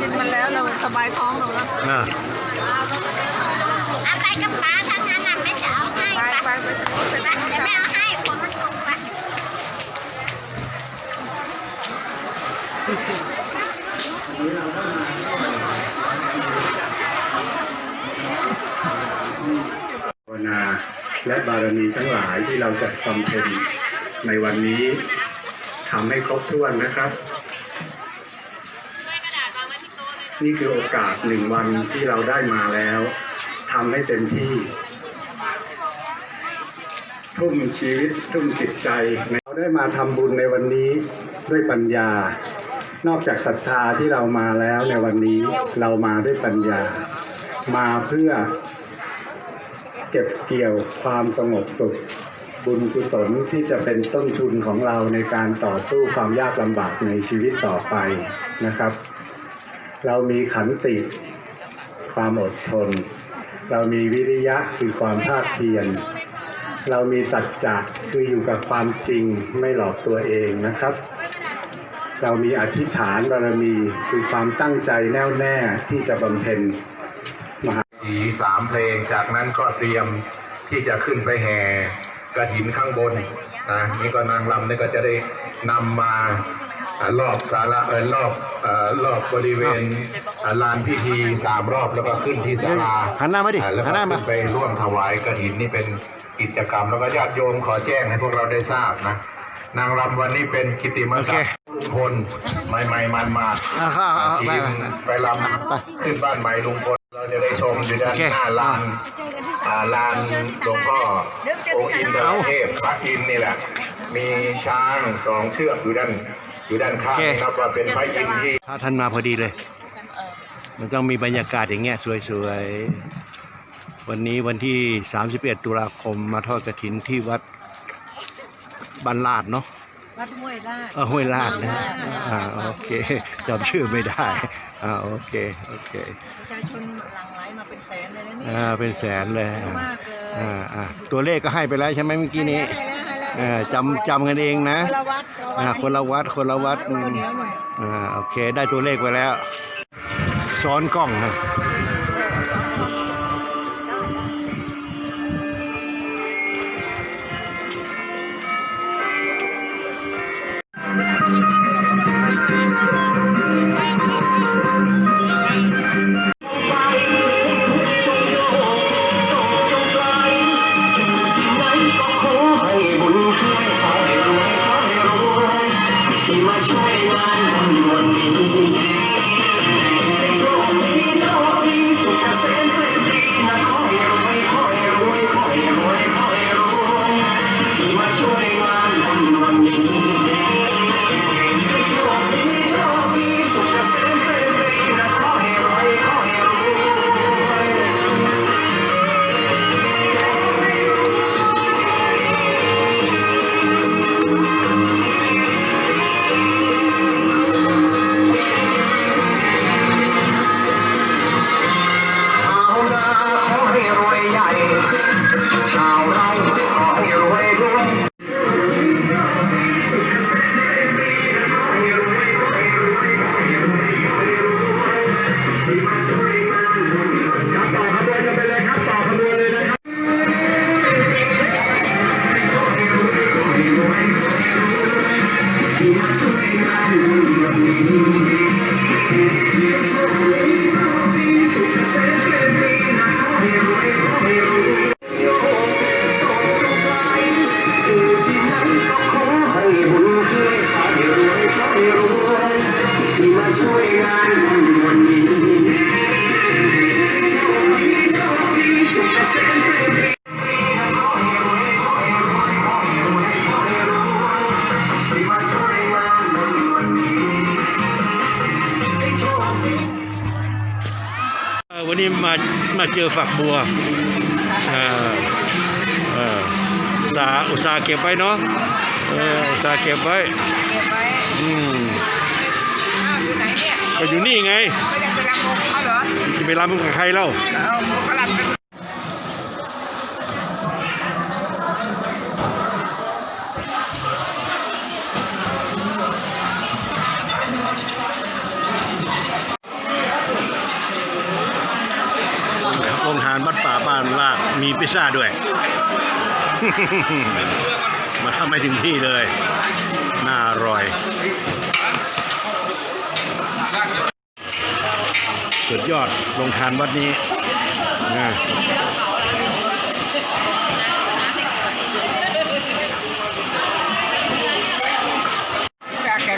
กินมันแล้วเราสบายท้องเราแล้วอ่าเอาไปกับป้าทั้งนั้นน่ะไม่จะเอาให้ไปป้าไปไปไปนั่งจะไม่เอาให้คนมันคงไปภาวนาและบารมีทั้งหลายที่เราจะบำเพ็ญในวันนี้ทำให้ครบถ้วนนะครับ นี่คือโอกาสหนึ่งวันที่เราได้มาแล้วทำให้เต็มที่ ทุ่มชีวิตทุ่มจิตใจเราได้มาทำบุญในวันนี้ด้วยปัญญา นอกจากศรัทธาที่เรามาแล้วในวันนี้เรามาด้วยปัญญา มาเพื่อเก็บเกี่ยวความสงบสุขบุญกุศลที่จะเป็นต้นทุนของเราในการต่อสู้ความยากลำบากในชีวิตต่อไปนะครับ เรามีขันติความอดทน เรามีวิริยะคือความภาคเพียรเรามีสัจจะคืออยู่กับความจริงไม่หลอกตัวเองนะครับ เรามีอธิษฐานบารมีคือความตั้งใจแน่วแน่ที่จะบำเพ็ญสีสามเพลง จากนั้นก็เตรียมที่จะขึ้นไปแห่กระถินข้างบนนะนี่ก็นางรำนี่ก็จะได้นำมา รอบศาลาเออรอบเอ่อรอบบริเวณอ่าลานพิธีสามรอบแล้วก็ขึ้นที่ศาลาหันหน้ามาดิอ่แล้วหัก็นหน้ามาขึ้นไปร่วมถวายกระถินนี่เป็นกิจกรรม แล้วก็ญาติโยมขอแจ้งให้พวกเราได้ทราบนะ นางรำวันนี้เป็นกิตติมศักดิ์ลุงพลใหม่ๆมันมาอ่าครับครับทีไปมไปไปลำขึ้นบ้านใหม่ลุงพลเราจะได้ชมอยู่ด้านโอเคหน้าลานอ่าลานหลวงพ่อองค์อินทรเทพพระอินทร์นี่แหละ มีช้างสองเชือกอยู่ด้าน อยู่ด้านข้างนับว่าเป็นพระอินทร์ที่ถ้าท่านมาพอดีเลย มันต้องมีบรรยากาศอย่างเงี้ยสวยๆ วันนี้วันที่ 31 ตุลาคมมาทอดกระถินที่วัดบ้านลาดเนาะวัดห้วยลาดเออห้วยลาดนะอ่าโอเคจำชื่อไม่ได้อ่าโอเคโอเคประชาชนหลั่งไหลมาเป็นแสนเลยนะเนี่ยอ่าเป็นแสนเลยเยอะมากเลยอ่าอ่าตัวเลขก็ให้ไปแล้วใช่ไหมเมื่อกี้นี้ เออจำจำกันเองนะคนละวัดอ่าคนละวัดคนละวัดอืคนมละเดียวหน่อยอ่าโอเคได้ตัวเลขไปแล้ว ซ้อนกล้องครับ อฝักบัวเออเอออุตส่าห์อุตส่าห์เก็บไว้เนาะเอออุตส่าห์เก็บไว้เก็บไว้อืมอ้าวอยู่ไหนเนี่ยก็อยู่นี่ไงไม่ได้ไปรับโมเขาเหรอจะไปรับมึงกับใครเล่า พิซซ่าด้วย มาทำให้ถึงที่เลย น่าอร่อย สุดยอดลงทานวัดนี้นะ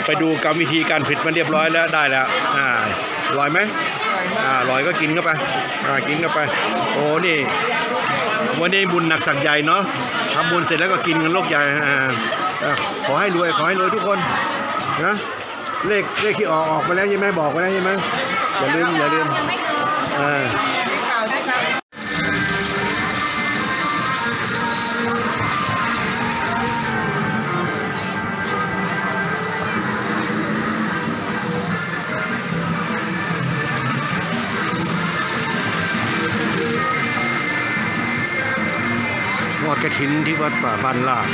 ไปดูกรรมวิธีการผิดมันเรียบร้อยแล้วได้แล้ว อ่าอร่อยไหมอ่าอร่อยก็กินเข้าไป อ่า กินเข้าไป โอ้ นี่ วันนี้บุญหนักสักใหญ่เนาะทำบุญเสร็จแล้วก็กินกันโลกใหญ่อ่าอ่าขอให้รวยขอให้รวยทุกคนนะเลขเลขที่ออกออกไปแล้วใช่ไหมบอกไปแล้วใช่ไหมอย่าลืมอย่าลืมอ่า อดกระถินที่วัดป่าบ้านลาด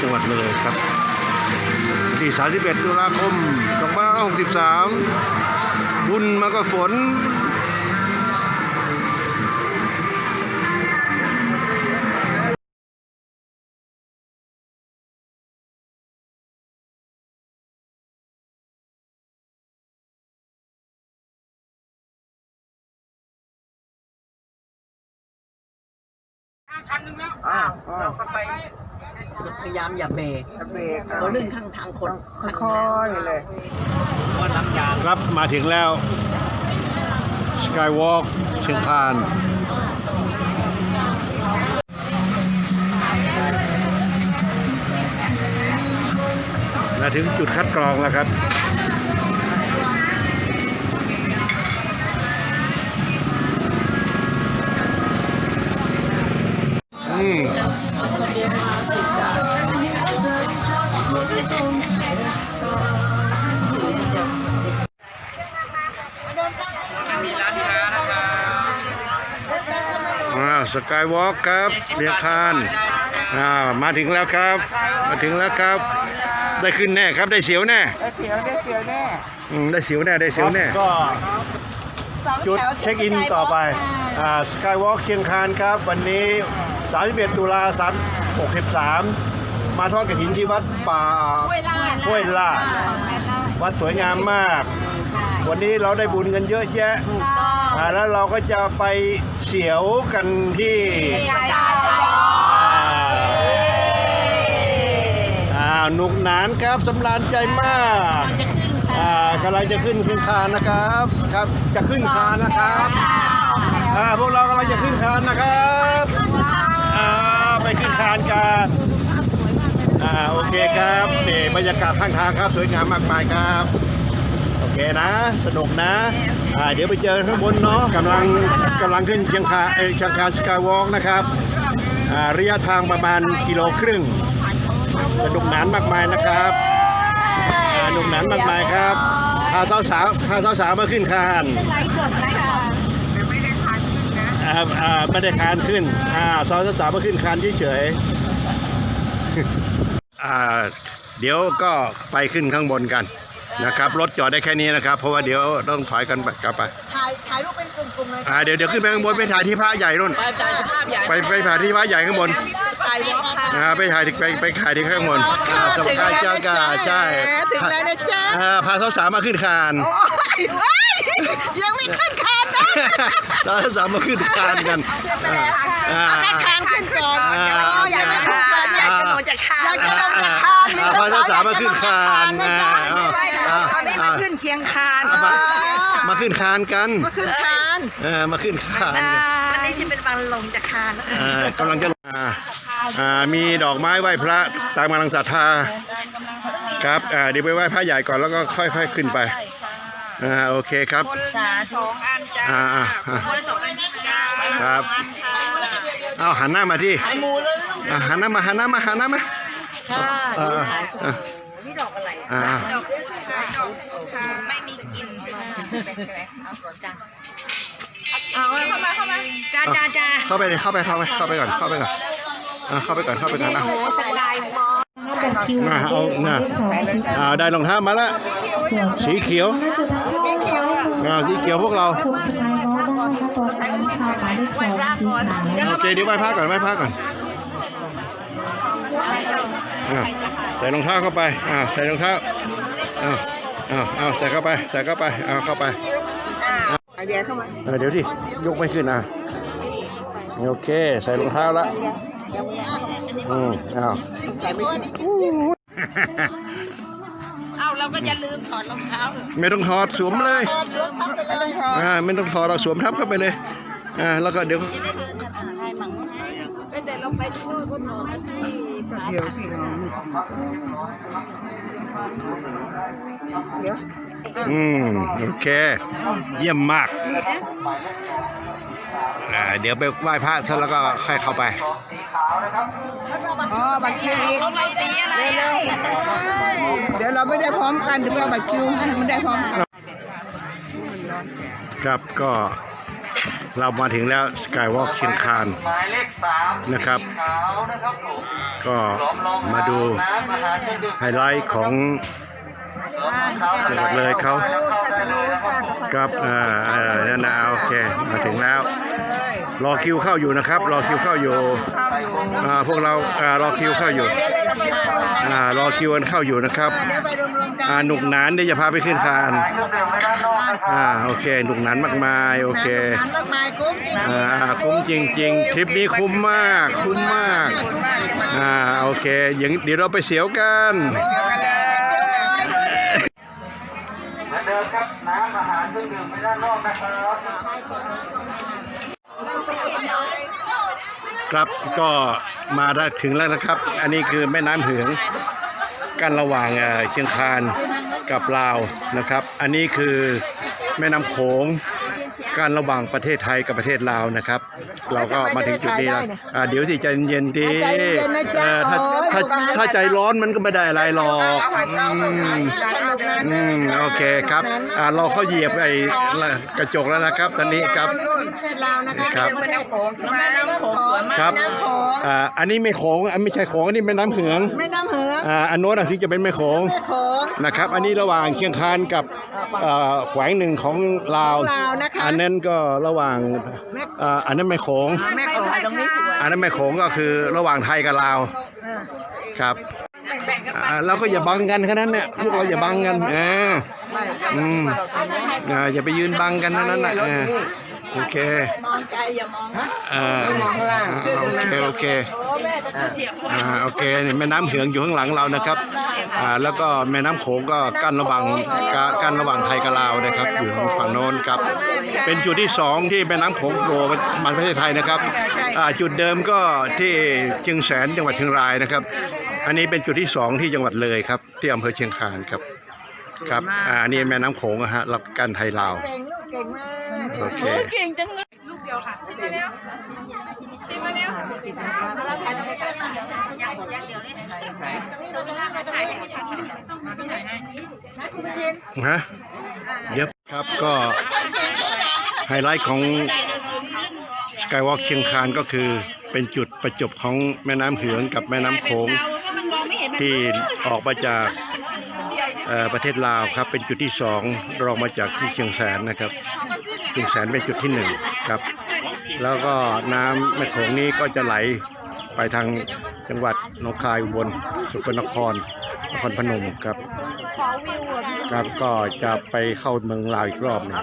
จังหวัดเลยครับที่ 31 ตุลาคม 2563บุญมาก็ฝน อ้าวเราก็ไปพยายามอย่าเบรกเบรกเราลื่นข้างทางคนค่อยๆเลยครับมาถึงแล้วสกายวอล์กเชียงคานมาถึงจุดคัดกรองแล้วครับ กายวอล์กครับเรียกคานอ่ามาถึงแล้วครับ มาถึงแล้วครับ ได้ขึ้นแน่ครับได้เสียวแน่ได้เสียวได้เสียวแน่อืมได้เสียวแน่ได้เสียวแน่ก็จุดเช็คอินต่อไปอ่าสกายวอล์กเชียงคานครับ วันนี้ 31 ตุลา363 มาทอดกระถินที่วัดป่าห้วยลาดวัดสวยงามมาก วันนี้เราได้บุญกันเยอะแยะ อ่าแล้วเราก็จะไปเสียวกันที่อ่าหนุกหนานครับสำราญใจมากอ่ากำลังจะขึ้นขึ้นคานนะครับครับจะขึ้นคานนะครับอ่าพวกเรากำลังจะขึ้นคานนะครับอ่าไปขึ้นคานกันอ่าโอเคครับนี่บรรยากาศข้างทางครับสวยงามมากมายครับโอเคนะ สนุกนะ อ่าเดี๋ยวไปเจอข้างบนเนาะกำลังกำลังขึ้นเชียงคานเอยเชียงคานสกายวอล์กนะครับอ่าระยะทางประมาณกิโลครึ่งสนุกหนานมากมายนะครับอ่าสนุกหนานมากมายครับพาสาวสาวพาสาวสาวมาขึ้นคานอ่าอ่าไม่ได้คานขึ้นอ่าสาวสาวมาขึ้นคานเฉยๆอ่าเดี๋ยวก็ไปขึ้นข้างบนกัน นะครับรถจอดได้แค่นี้นะครับ เพราะว่าเดี๋ยวต้องถอยกันไปกลับไปถ่ายถ่ายรูปเป็นกลุ่มๆเลยอ่าเดี๋ยวเดี๋ยวขึ้นไปข้างบนไปถ่ายที่พระใหญ่นู่นถ่ายภาพใหญ่ไปไปถ่ายที่พระใหญ่ข้างบนถ่ายวอล์กค่ะอ่าไปถ่ายที่ไปไปถ่ายที่ข้างบนอ่าสบายจ้ากาใช่ถึงแล้วนะจ๊ะอ่าพาสาวสาวๆมาขึ้นคานโอ้ ยเฮ้ยยังไม่ขึ้นคานนะสาวสาวๆมาขึ้นคานกันอ่าเอาแค่คานขึ้นก่อนอ่าอ๋ออยากจะขึ้นคานอยากจะลงจากคานอยากจะลงจากคานอ่าพาสาวสาวๆมาขึ้นคานอ่าอ่าอ่าตอนนี้มาขึ้นเชียงคานมามาขึ้นคานกันมาขึ้นคานเออมาขึ้นคานกันวันนี้จะเป็นวันลงจากคานอ่ากำลังจะอ่าอ่ามีดอกไม้ไหว้พระตามกำลังศรัทธาครับอ่าเดี๋ยวไปไหว้พระใหญ่ก่อนแล้วก็ค่อย ๆ ขึ้นไป อ่าโอเคครับสาสองอันจ้าอ่าอ่าอ่าสองอันจ้าครับเอาหันหน้ามาที่อ่าหันหน้ามาหันหน้ามาหันหน้ามาอ่าอ่านี่ดอกอะไรอ่าดอกไม่มีกลิ่นเอาเข้ามาเข้ามาจ้าจ้าจ้าเข้าไปเลยเข้าไปเข้าไปเข้าไปก่อนเข้าไปก่อนอ่าเข้าไปก่อนเข้าไปก่อนนะสกายอ่าเอาน่ะอ่าได้รองเท้ามาแล้วสีเขียว อ่าสีเขียวพวกเราสุดท้ายก็ได้ถ้าตัวแทนชาวหมายเลขสองสีขาวโอเคเดี๋ยวไหว้พระก่อนไหว้พระก่อนอ่าใส่รองเท้าเข้าไปอ่าใส่รองเท้าอ้าวอ้าวอ้าวใส่เข้าไปใส่เข้าไปเอาเข้าไปเดี๋ยวเข้ามาเออเดี๋ยวดิยกไม่ขึ้นอะโอเค ใส่รองเท้าละอืมอ้าว ใส่ไม่ขึ้น เอาเราก็จะลืมถอดรองเท้าไม่ต้องถอดสวมเลยถอดรองเท้าไปเลยถอดอ่าไม่ต้องถอดเราสวมทับเข้าไปเลยอ่าแล้วก็เดี๋ยวเป็นเด็กเราไปช่วยคนหนูที่เดี๋ยวสิน้องเดี๋ยวอืมโอเค เยี่ยมมากอ่า เดี๋ยวไปไหว้พระท่านแล้วก็ค่อยเข้าไปอ๋อบัตรคิวอีกเร็วๆเดี๋ยวเราไม่ได้พร้อมกันเดี๋ยวไปเอาบัตรคิวให้มันได้พร้อมกันครับก็เรามาถึงแล้วสกายวอล์กเชียงคานหมายเลขสามนะครับขาวนะครับผมก็มาดูน้ำอาหารเครื่องดื่มไฮไลท์ของ ขาวจังหวัดเลยเขาเข้าได้เลยนะครับผมครับอ่าอ่านั่นนะโอเคมาถึงแล้ว รอคิวเข้าอยู่นะครับ รอคิวเข้าอยู่อ่าพวกเราอ่ารอคิวเข้าอยู่อ่ารอคิวกันเข้าอยู่นะครับเดี๋ยวไปรวมๆกันอ่าหนุกหนานเดี๋ยวจะพาไปขึ้นคานเครื่องดื่มไว้ด้านนอกนะครับอ่าโอเคหนุกหนานมากมายโอเคงานมากมายคุ้มจริงอ่าคุ้มจริงๆทริปนี้คุ้มมากคุ้มมากอ่าโอเคอย่างเดี๋ยวเราไปเสียวกัน เหมือนเดิมครับน้ำอา หารเครื่องดื่มไว้ด้านนอกนะครับครับก็มาได้ถึงแล้วนะครับ อันนี้คือแม่น้ำเหืองกันระหว่างเชียงคานกับลาวนะครับ อันนี้คือแม่น้ำโขงการระหว่างประเทศไทยกับประเทศลาวนะครับ เราก็มาถึงจุดนี้แล้วอ่าเดี๋ยวสิใจเย็นๆดีใจเย็นๆนะจ๊ะเออถ้าโอ้ยถ้าลูกหลานถ้าใจร้อนมันก็ไม่ได้อะไรหรอกเอาหันเราลูกนั้นสนุกนั้นอืมโอเคครับอ่าเราเข้าเหยียบไอ้กระจกแล้วนะครับ ตอนนี้ครับนี่เป็นประเทศลาวนะคะครับเป็นน้ำโขงใช่ไหมน้ำโขงสวยมากครับน้ำโขงอ่าอันนี้ไม่โขงอันไม่ใช่โขงอันนี้แม่น้ำเหืองแม่น้ำเหืองอ่าอันโน้นอะที่จะเป็นแม่โขงแม่โขงนะครับ อันนี้ระหว่างเชียงคานกับเอ่อแขวงหนึ่งของลาวของลาวนะคะอันนั้นก็ระหว่างแม่เอ่ออันนั้นแม่โขงแม่โขงตรงนี้สวย อันนั้นแม่โขงก็คือระหว่างไทยกับลาวครับอ่าเราก็อย่าบังกันแค่นั้นเนี่ยพวกเราอย่าบังกันอ่าอืมอ่าอย่าไปยืนบังกันเท่านั้นนะอ่า โอเค มองไกลอย่ามองอ่าโอเคโอเคอ่าโอเคนี่แม่น้ำเหืองอยู่ข้างหลังเรานะครับอ่าแล้วก็แม่น้ำโขงก็กั้นระหว่างกะกั้นระหว่างไทยกับลาวนะครับ อยู่ทางฝั่งโน้นครับ เป็นจุดที่สองที่แม่น้ำโขงโผล่มาประเทศไทยนะครับอ่าจุดเดิมก็ที่เชียงแสนจังหวัดเชียงรายนะครับ อันนี้เป็นจุดที่สองที่จังหวัดเลยครับ ที่อำเภอเชียงคานครับ ครับอ่าอันนี้แม่น้ำโขงนะฮะรับกั้นไทยลาว เก่งลูกเก่งมากโอเคฮะเย็บครับก็ไฮไลท์ของสกายวอล์กเชียงคานก็คือเป็นจุดประจบของแม่น้ำเหืองกับแม่น้ำโขง ที่ออกมาจากเอ่อ ประเทศลาวครับ เป็นจุดที่สองรองมาจากที่เชียงแสนนะครับเชียงแสนเป็นจุดที่หนึ่งครับ แล้วก็น้ำแม่โขงนี้ก็จะไหลไปทางจังหวัดหนองคายอุบลสกลนครนครพนมครับครับก็จะไปเข้าเมืองลาวอีกรอบหนึง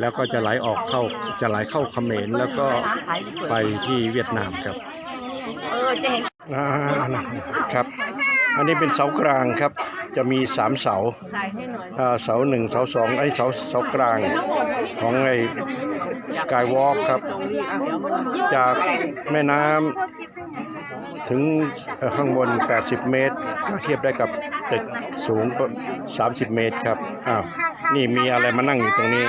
แล้วก็จะไหลออกเข้าจะไหลเข้าเขมรแล้วก็ไปที่เวียดนามครับอ่าครับ อันนี้เป็นเสากลางครับ จะมีสามเสาอ่าเสาหนึ่งเสาสองอันนี้เสาเสากลางของไอ้สกายวอล์กครับ จากแม่น้ำถึงเอ่อข้างบน 80 เมตรก็เทียบได้กับตึกสูง 30 เมตรครับ อ้าว นี่มีอะไรมานั่งอยู่ตรงนี้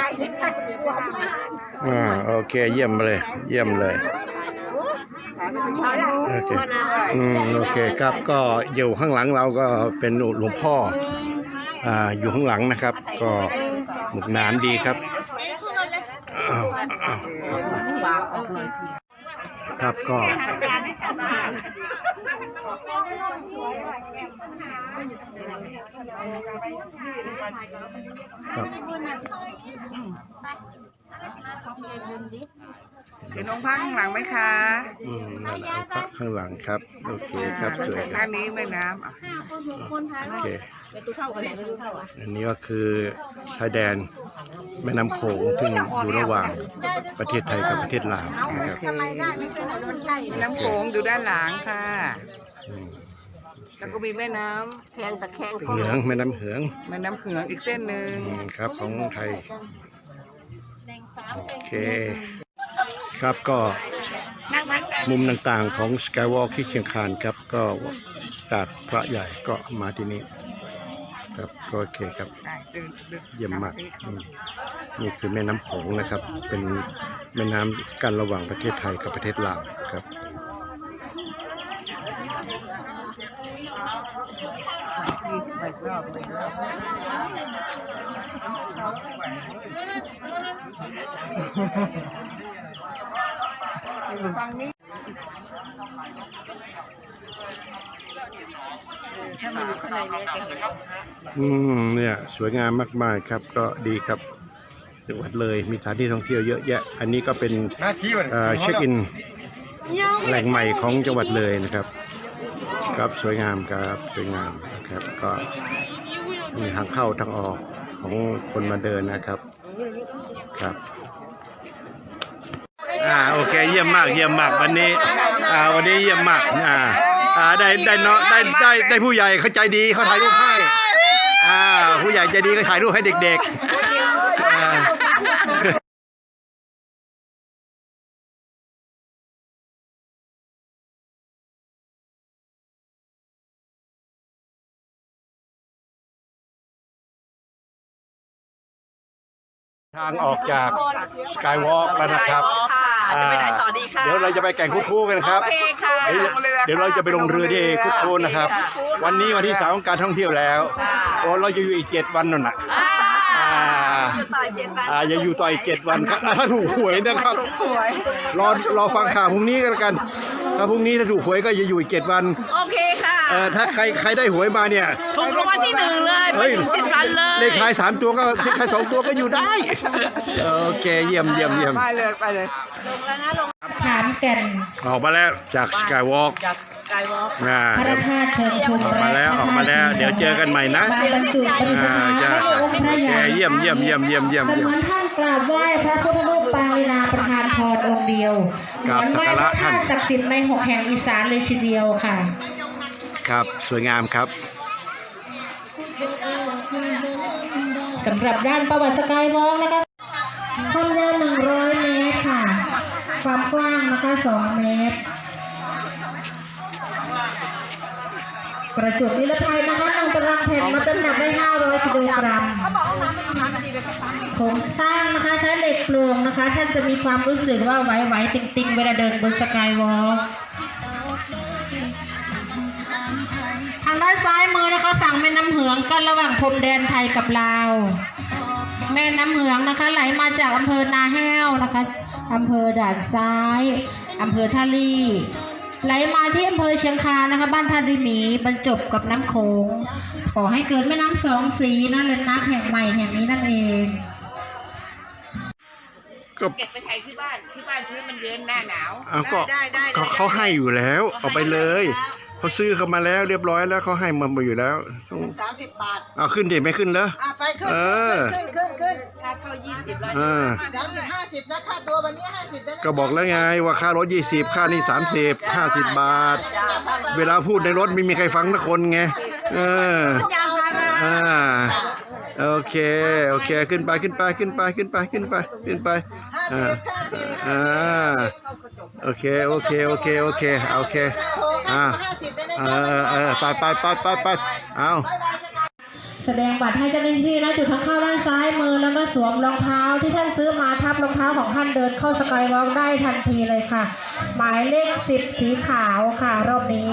อ่า โอเค เยี่ยมเลย เยี่ยมเลย โอเค อืมโอเคครับก็อยู่ข้างหลังเราก็เป็นหลวงพ่ออ่าอยู่ข้างหลังนะครับ ก็หมุกหนานดีครับอ้าวอ้าวครับก็ ครับ เดี๋ยวน้องพักข้างหลังไหมคะอืมนั่นแหละเอาข้างหลังครับ โอเคครับสวยคข้ารับงนี้แม่น้ำอะโอเคอันนี้ก็คือชายแดนแม่น้ำโขงซึ่งอยู่ระหว่างประเทศไทยกับประเทศลาวนะครับแม่น้ำโขงอยู่ด้านหลังค่ะ อืมแล้วก็มีแม่น้แข้งตะแคงเหืองแม่น้ำเหืองำแม่น้ำเขืองอีกเส้นหนึ่งอืมครับของไทยโอเค ครับก็มุมต่างๆของสกายวอล์กที่เชียงคานครับ ก็จากพระใหญ่ก็มาที่นี่ครับก็โอเคครับเยี่ยมมากนี่คือแม่น้ำโขงนะครับ เป็นแม่น้ำกันระหว่างประเทศไทยกับประเทศลาวครับนี่ไปอีกรอบไปอีกรอบ ฝั่งนี้ถ้ามันอยู่ข้างในเนี่ยจะเห็นอืมเนี่ยสวยงามมากๆครับก็ดีครับจังหวัดเลยมีสถานที่ท่องเที่ยวเยอะแยะ อันนี้ก็เป็นเอ่อเช็คอินแหล่งใหม่ของจังหวัดเลยนะครับ ครับสวยงามครับสวยงามนะครับ ก็มีทางเข้าทางออกของคนมาเดินนะครับครับ อ่าโอเคเยี่ยมมากเยี่ยมมากวันนี้อ่าวันนี้เยี่ยมมากอ่าอ่าได้ได้เนาะได้ได้ได้ผู้ใหญ่เขาใจดีเขาถ่ายรูปให้อ่าผู้ใหญ่ใจดีก็ถ่ายรูปให้เด็กๆอ่าทางออกจากสกายวอล์กแล้วนะครับ จะไปไหนต่อดีคะเดี๋ยวเราจะไปแก่งคุกคูกันครับ โอเคค่ะ เดี๋ยวเดี๋ยวเราจะไปลงเรือที่คุกคูนะครับวันนี้วันที่สามของการท่องเที่ยวแล้วโอ้เราจะอยู่อีกเจ็ดวันนั่นน่ะ อ่าต่อยเจ็ดวันอ่าอย่าอยู่ต่ออีกเจ็ดวันครับถ้าถูกหวยนะครับรอรอฟังข่าวพรุ่งนี้กันแล้วกัน ถ้าพรุ่งนี้ถ้าถูกหวยก็จะอยู่อีกเจ็ดวัน โอเคค่ะเอ่อถ้าใครใครได้หวยมาเนี่ยถูกรางวัลที่หนึ่งเลยไปเฮ้ยอยู่เจ็ดวันเลยเลขท้ายสามตัวก็เลขท้ายสองตัวก็อยู่ได้โอเคเยี่ยมเยี่ยมเยี่ยมไปเลยไปเลยขามแก่นออกมาแล้วจากสกายวอล์กจากสกายวอล์กอ่าพระธาตุเชิงชุมออกมาแล้วออกมาแล้ว เดี๋ยวเจอกันใหม่นะมาบรรจุปฏิสถานในองค์พระโอใหเคญ่เยี่ยมเยี่ยมเยี่ยมเยี่ยมเยี่ยมเสเยี่ยมมือนท่านกราบไหว้พระพุทธรูปปางลีลาประธานพรองค์เดียวกราบเหมือนไหว้สักพการะระท่าธานตุศักดิ์สิทธิ์ในหกแห่งอีสานเลยทีเดียวค่ะ ครับ สวยงามครับสำหรับด้านประวัติสกายวอล์กนะคะความยาว100 เมตรค่ะ ความกว้างนะคะ 2 เมตร ประจุนิรภัยนะคะนำตารางแผ่นมาน้ำหนักได้ 500กิโลกรัมโครงสร้างนะคะใช้เหล็กโปร่งนะคะ ท่านจะมีความรู้สึกว่าไหวๆติงๆ เวลาเดินบนสกายวอล์กางด้านซ้ายมือนะคะ ฝั่งแม่น้ำเหืองกันระหว่างพรมแดนไทยกับลาว แม่น้ำเหืองนะคะ ไหลมาจากอำเภอนาแห้วนะคะอำเภอด่านซ้ายอำเภอท่าลี่ไหลมาที่อำเภอเชียงคานนะคะ บ้านท่าริหมีบรรจบกับน้ำโขงขอให้เกิดแม่น้ำสองสีนะเลนนักแห่งใหม่แห่งนี้นั่นเองก็เก็บไปใช้ที่บ้านที่บ้านพื้นมันเย็นหน้าหนาวเอาก็ก็เขาให้อยู่แล้ว เอาไปเลย เขาซื้อเข้ามาแล้วเรียบร้อยแล้วเขาให้มาอยู่แล้วต้องสามสิบบาทเอาขึ้นดิไม่ขึ้นเหรออะไปขึ้นเออขึ้นขึ้นขึ้นค่าเข้ายี่สิบร้อยอ่าสามสิบห้าสิบนะค่าตัววันนี้ห้าสิบนะก็บอกแล้วไงว่าค่ารถยี่สิบค่านี่สามสิบห้าสิบบาท เวลาพูดในรถไม่มีใครฟังสักคนไงเอออ่า โอเค โอเค ขึ้นไป ขึ้นไป ขึ้นไป ขึ้นไป ขึ้นไป ขึ้นไป อ่า อ่า โอเค โอเค โอเค โอเค โอเค อ่าเออเออไปไปไปไปไปเอาแสดงบัตรให้เจ้าหน้าที่นะจุดทางเข้าด้านซ้ายมือแล้วก็สวมรองเท้าที่ท่านซื้อมาทับรองเท้าของท่านเดินเข้าสกายวอล์กได้ทันทีเลยค่ะ หมายเลขสิบสีขาวค่ะ รอบนี้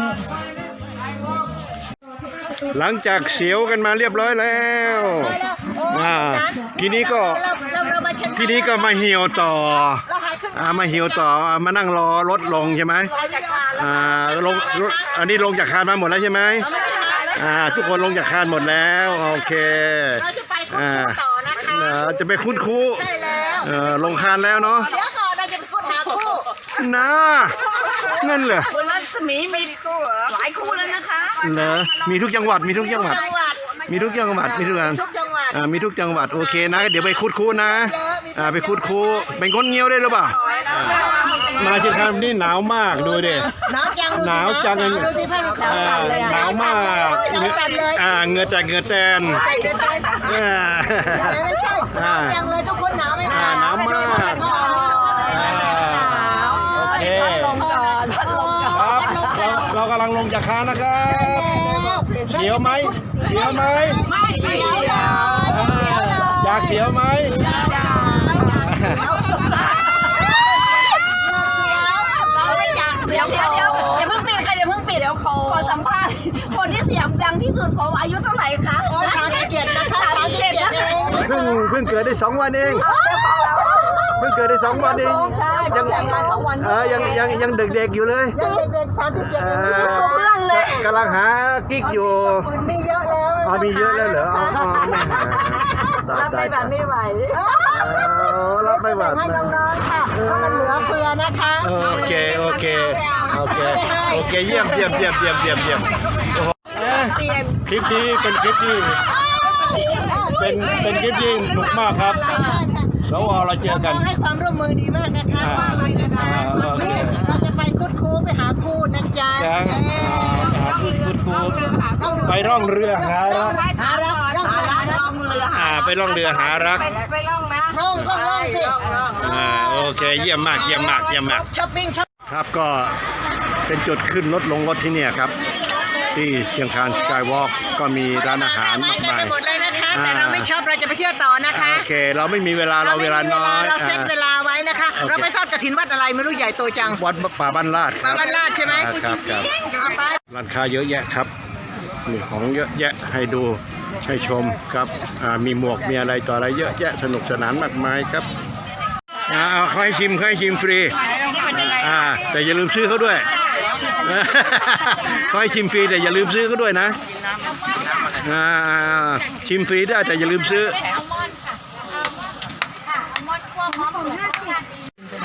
หลังจากเสียวกันมาเรียบร้อยแล้วอ่าทีนี้ก็เราเรามาเช็คทีนี้ก็มาเหี่ยวต่อเราหายขึ้นอ่ามาเหี่ยวต่ออ่ามานั่งรอรถลงใช่ไหมเราจะคานแล้วอ่าลงรถอันนี้ลงจากคานมาหมดแล้วใช่ไหมเราไม่ได้คานแล้วอ่าทุกคนลงจากคานหมดแล้วโอเคเราจะไปคุ้มต่อนะคะเอ่อจะไปคุ้นคูใช่แล้วเออลงคานแล้วเนาะเดี๋ยวก่อนเราจะไปค้นหาคู่นะนั่นเหรอคุณรัศมีมีหลายคู่แล้วนะคะ เหรอมีทุกจังหวัดมีทุกจังหวัด จังหวัดมีทุกจังหวัดมีทุกจังหวัดทุกจังหวัดอ่ามีทุกจังหวัดโอเคนะ เดี๋ยวไปคุดคูนะอ่าไปคุดคูเป็นคนเงี้ยวได้หรือเปล่าอ่ามาเชียงคานนี่หนาวมากดูดิ หนาวจังหนาวจังดูสิผ้าขาวอ่าสั่นเลยอะหนาวมากหนาวสั่นเลยอ่าเหงือแตกเหงือแตนใส่เดินไปอ่าไม่ใช่หนาวจังเลยทุกคนหนาวไหม อ่า คะ หนาวมาก อ่าโอเค ลงก่อนพัดลมก่อน ครับเรา เรากำลังลงจากคานนะครับเสียวไหมเสียวไหมไม่เสียวเลยอ่าอยากเสียวไหมเราไม่อยากเสียงเดี๋ยวเดี๋ยวอย่าเพิ่งปิดค่ะอย่าเพิ่งปิดเดี๋ยวขอขอสัมภาษณ์คนที่เสียงดังที่สุดของอายุเท่าไหร่คะโอ้ยสามสิบเจ็ดนะคะสามสิบเจ็ดเองเพิ่งเพิ่งเกิดได้สองวันเองเพิ่งเกิดได้สองวันเองยังมาสองวันเออยังยังยังเด็กๆอยู่เลยยังเด็กๆ สามสิบเจ็ดเอเองอกกำลังหากิ๊กอยู่ มีเยอะแล้วอ๋อมีเยอะแล้วเหรออ๋ออ๋อไม่หารับไม่บันไม่ไหวเออรับไม่ไหวให้น้องๆค่ะเพราะมันเหลือเฟือนะคะโอเคโอเคโอเคโอเคเยี่ยมเยี่ยมเยี่ยมเยี่ยมเยี่ยมเยี่ยมโอ้โหเอ๊ะคลิปนี้เป็นคลิปที่เป็นเป็นคลิปที่หนุกมากครับ แล้วเราเจอกัน ให้ความร่วมมือดีมากนะคะอ่าว่าไปนะคะอ่าโอเคนี่เราจะไปคุดคูไปหาคู่นะจ๊ะจังเอ้ยหาพูดพูดพูดไปร่องเรือหารักหารักร่องเรือร่องเรืออ่าไปร่องเรือหารักไปร่องนะร่องร่องร่องสิอ่าโอเคเยี่ยมมากเยี่ยมมากเยี่ยมมากช้อปปิ้งช้อปครับก็เป็นจุดขึ้นรถลงรถที่เนี่ยครับ ที่เชียงคานสกายวอล์กก็มีร้านอาหารมากมาย หมดเลยนะคะอ่าแต่เราไม่ชอบเราจะไปเที่ยวต่อนะคะ โอเค เราไม่มีเวลาเราเวลาน้อยเราเซ็ตเวลาไว้นะคะโอเคเราไปทอดกระถินวัดอะไรไม่รู้ใหญ่โตจัง วัดป่าบ้านลาดครับป่าบ้านลาดใช่ไหมอ่ครับครับเอาไปร้านค้าเยอะแยะครับ มีของเยอะแยะให้ดูให้ชมครับอ่ามีหมวกมีอะไรต่ออะไรเยอะแยะสนุกสนานมากมายครับอ่าเอาเขาให้ชิมเขาให้ชิมฟรี อ่า แต่อย่าลืมซื้อเขาด้วย เขาให้ชิมฟรีแต่อย่าลืมซื้อเขาด้วยนะอ่าอ่าอ่าชิมฟรีได้แต่อย่าลืมซื้อ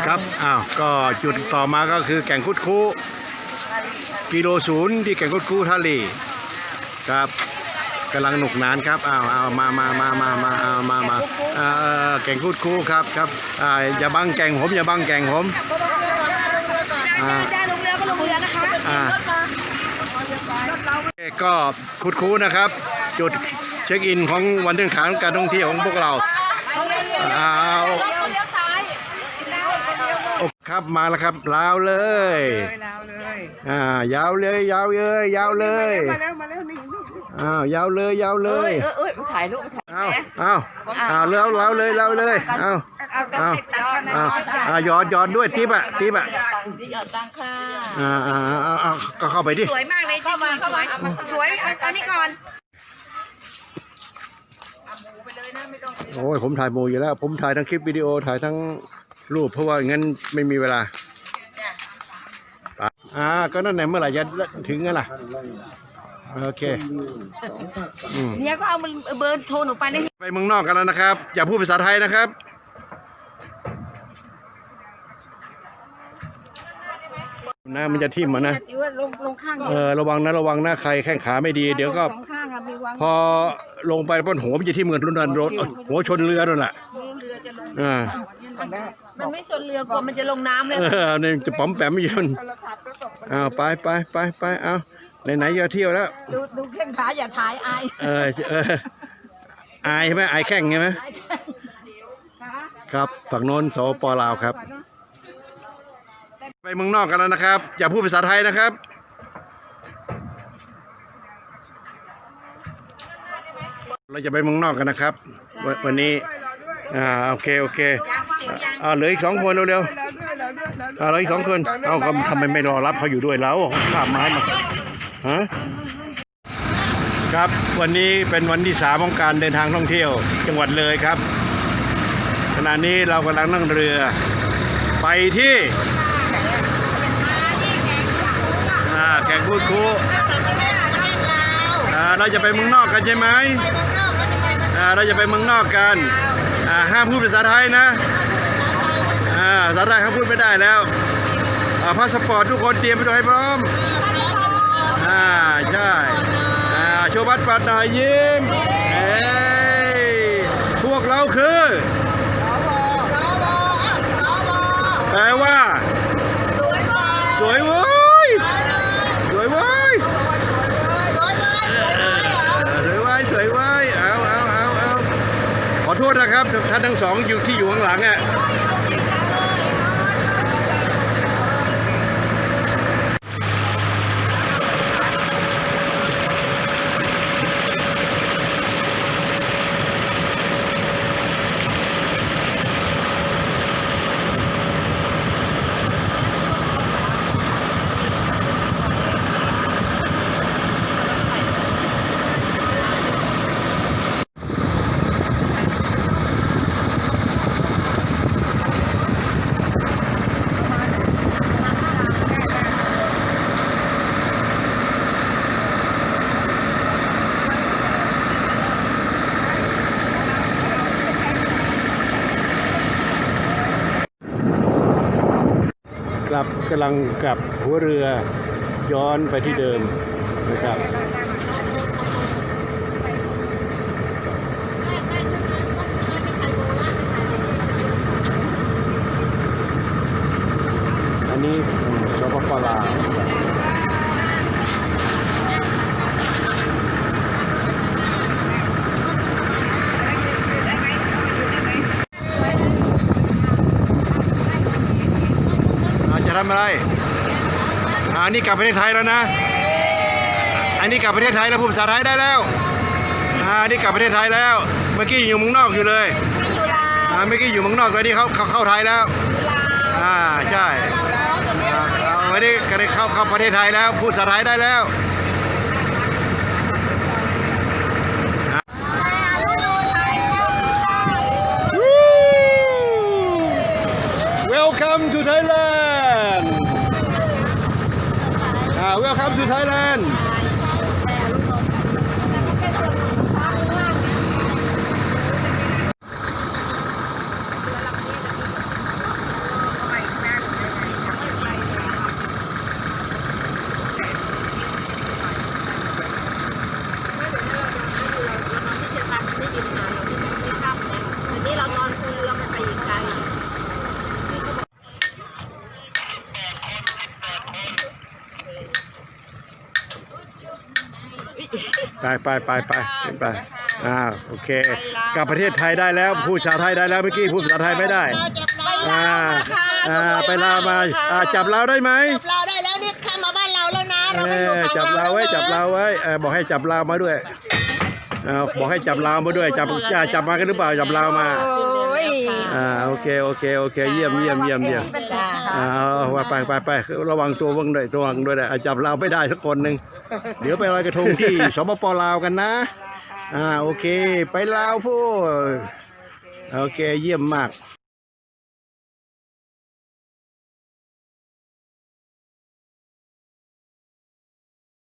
ครับอ้าวก็จุดต่อมาก็คือแก่งคุดคูกิโลศูนย์ที่แก่งคุดคูทะเลครับกำลังหนุกหนานครับอ้าวอ้าวมามามามามาเอามามาเอ่อแก่งคุดคูครับครับอ่าอย่าบังแก่งผมอย่าบังแก่งผมอ่า ได้ลงเรือก็ลงเรือนะคะ อ่า ก็คุดคูนะครับ จุดเช็คอินของวันเดินขานการท่องเที่ยวของพวกเราอ้าวเลี้ยวซ้ายโอ้ครับมาแล้วครับลาวเลยแล้วเลยอ่ายาวเลยยาวเลยยาวเลยมาแล้วมาแล้วนี่อ้าวยาวเลยยาวเลยเออเออถ่ายรูปถ่ายอ้าวอ้าวอ้าวแล้วแล้วเลยแล้วเลยอ้าว อ้าวอ้าวอ่าหยอดหยอดด้วยติ๊บอะติ๊บอะหยอดตังค่ะอ่าอ่าอ่าอ่าก็เข้าไปดิสวยมากเลยเข้ามาเข้ามาสวยเอาเอานี่ก่อนโอ้ยผมถ่ายโมอยู่แล้ว ผมถ่ายทั้งคลิปวิดีโอถ่ายทั้งรูปเพราะว่างั้นไม่มีเวลาอ่าก็นั่นแหละเมื่อไหร่จะถึงกันล่ะโอเคอืมเนี่ยก็เอาเบอร์โทรหนูไปได้ไปเมืองนอกกันแล้วนะครับ อย่าพูดภาษาไทยนะครับ นะมันจะทิ่มมานะว่าลงลงข้างเออระวังนะระวังนะใครแข้งขาไม่ดี เดี๋ยวก็ สองข้างอะมีวางพอลงไปบนหัวมันจะทิ่มเงินรุนแรงรถหัวชนเรือนั่นแหละเรือจะลงอ่ามันไม่ชนเรือกลัวมันจะลงน้ำเลยเออเนี่ยจะป๋อมแปมไม่ยนอ้าวไปไปไปไปเอาไหนๆจะเที่ยวแล้ว ดูดูแข้งขาอย่าถ่ายอายเออเอออายใช่ไหมอายแข้งใช่ไหมครับฝั่งโน้นสปลาวครับ ไปเมืองนอกกันแล้วนะครับ อย่าพูดภาษาไทยนะครับ เราจะไปเมืองนอกกันนะครับวันวันนี้อ่าโอเคโอเคอ่าเหลืออีกสองคนเร็วๆอ่าเหลืออีกสองคนเอาเขาทำไมไม่รอรับเขาอยู่ด้วยแล้วข้ามไม้มาฮะครับวันนี้เป็นวันที่สามของการเดินทางท่องเที่ยวจังหวัดเลยครับ ขณะนี้เรากำลังนั่งเรือไปที่อ่า แก่งคูดคูอ่าเราจะไปเมืองนอกกันใช่ไหมอ่าเราจะไปเมืองนอกกันอ่าห้ามพูดภาษาไทยนะภาษาไทยเขาพูดไม่ได้แล้วอ่าพาสปอร์ตทุกคนเตรียมไปตัวให้พร้อมอ่าใช่อ่าโชว์บัตรปัดหน่อยยิ้มเอ้ยพวกเราคือแปลว่า สวยเว้ย สวยเว้ย สวยเว้ย สวยเว้ย เอาเอาเอาเอาขอโท ษนะครับท่านทั้งสองอยู่ที่อยู่ข้างหลังอะ กำลังกลับหัวเรือย้อนไปที่เดิมนะครับ อันนี้สปปลาวอาจะทำอะไรอ่านี่กลับประเทศไทยแล้วนะ อันนี้กลับประเทศไทยแล้วพูดภาษาไทยได้แล้วอ่านี่กลับประเทศไทยแล้ว เมื่อกี้อยู่เมืองนอกอยู่เลยอ่าเมื่อกี้อยู่เมืองนอกเลยนี่เขาเขาเข้าไทยแล้วอ่าใช่อ่าเอาวันนี้ก็ได้เข้าเข้าประเทศไทยแล้วพูดภาษาไทยได้แล้ว Welcome to Thailand อ่า Welcome to Thailand นี่เรานอนคูเรือมันไปอีกไกล ไปไปไปไปขึ้นไปอ่าโอเค กลับประเทศไทยได้แล้วพูดภาษาไทยได้แล้วเมื่อกี้พูดภาษาไทยไม่ได้อ่าอ่าไปลาวมาอ่าจับเราได้ไหมเราได้แล้วนี่ข้ามมาบ้านเราแล้วนะเอเราไม่อยู่อฝั่งจับเราไว้แล้วนะจับเราไว้เออบอกให้จับเรามาด้วยเออบอกให้จับเรามาด้วยจับจะจับมากันหรือเปล่าจับเรามาอ่าโอเคโอเคโอเคเยี่ยมเยี่ยมเยี่ยมเยี่ยม อ่าเอาไปไปไประวังตัวบ้างด้วยระวังด้วยนะอะจับเราไม่ได้สักคนหนึ่งเดี๋ยวไปลอยกระทงที่ สปปลาวกันนะ อ่าโอเค ไปลาวพูดโอเคเยี่ยมมาก